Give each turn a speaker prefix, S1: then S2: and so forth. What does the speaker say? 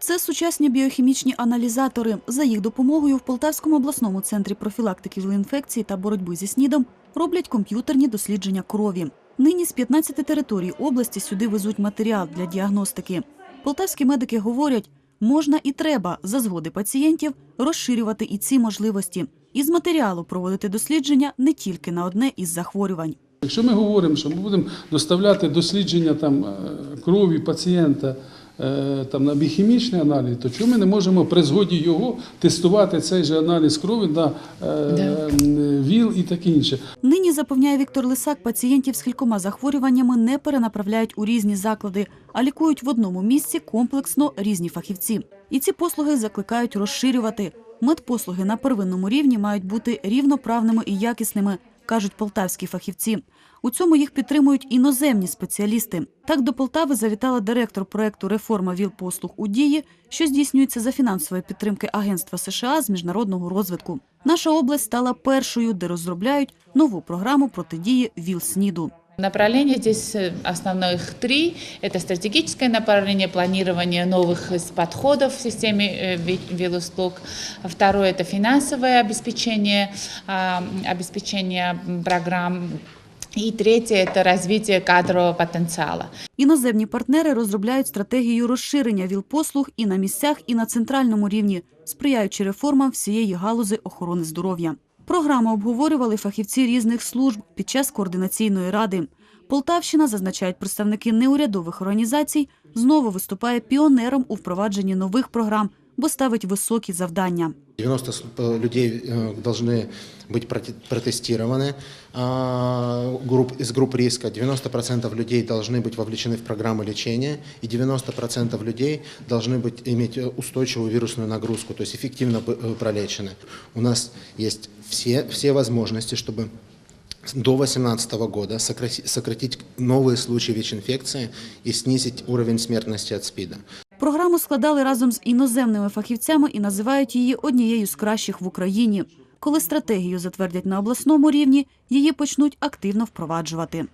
S1: Це сучасні біохімічні аналізатори. За їх допомогою в Полтавському обласному центрі профілактики інфекцій та боротьби зі СНІДом роблять комп'ютерні дослідження крові. Нині з 15 територій області сюди везуть матеріал для діагностики. Полтавські медики говорять, можна і треба за згоди пацієнтів розширювати і ці можливості. Із матеріалу проводити дослідження не тільки на одне із захворювань.
S2: Якщо ми говоримо, що ми будемо доставляти дослідження там, е, крові пацієнта там, на біохімічний аналіз, то чому ми не можемо при згоді його тестувати цей же аналіз крові на е, ВІЛ і таке інше?
S1: Нині запевняє Віктор Лисак, пацієнтів з кількома захворюваннями не перенаправляють у різні заклади, а лікують в одному місці комплексно різні фахівці. І ці послуги закликають розширювати. Медпослуги на первинному рівні мають бути рівноправними і якісними, кажуть полтавські фахівці. У цьому їх підтримують іноземні спеціалісти. Так до Полтави завітала директор проекту Реформа ВІЛ-послуг у дії, що здійснюється за фінансової підтримки Агентства США з міжнародного розвитку. Наша область стала першою, де розробляють нову програму протидії ВІЛ-СНІДу.
S3: Направления здесь э, основных три. Это стратегическое направление планирования новых из подходов в системе э, ви- ВИЛ-услуг. Второе – это финансовое обеспечение, а, обеспечение м, программ. И третье – это развитие кадрового потенциала.
S1: Іноземні партнери розробляють стратегію розширення ВІЛ-послуг і на місцях, і на центральному рівні, сприяючи реформам всієї галузи охорони здоров'я. Програму обговорювали фахівці різних служб під час координаційної ради. Полтавщина, зазначають представники неурядових організацій, знову виступає піонером у впровадженні нових програм, бо ставить високі завдання.
S4: 90 с- э, людей э, должны быть проте- протестированы а, из групп риска, 90% людей должны быть вовлечены в программы лечения, и 90% людей должны быть, иметь э, устойчивую вирусную нагрузку, то есть эффективно пролечены. У нас есть все, все возможности, чтобы до 2018 года сократи- сократить новые случаи ВИЧ-инфекции и снизить уровень смертности от СПИДа.
S1: Програму складали разом з іноземними фахівцями і називають її однією з кращих в Україні. Коли стратегію затвердять на обласному рівні, її почнуть активно впроваджувати.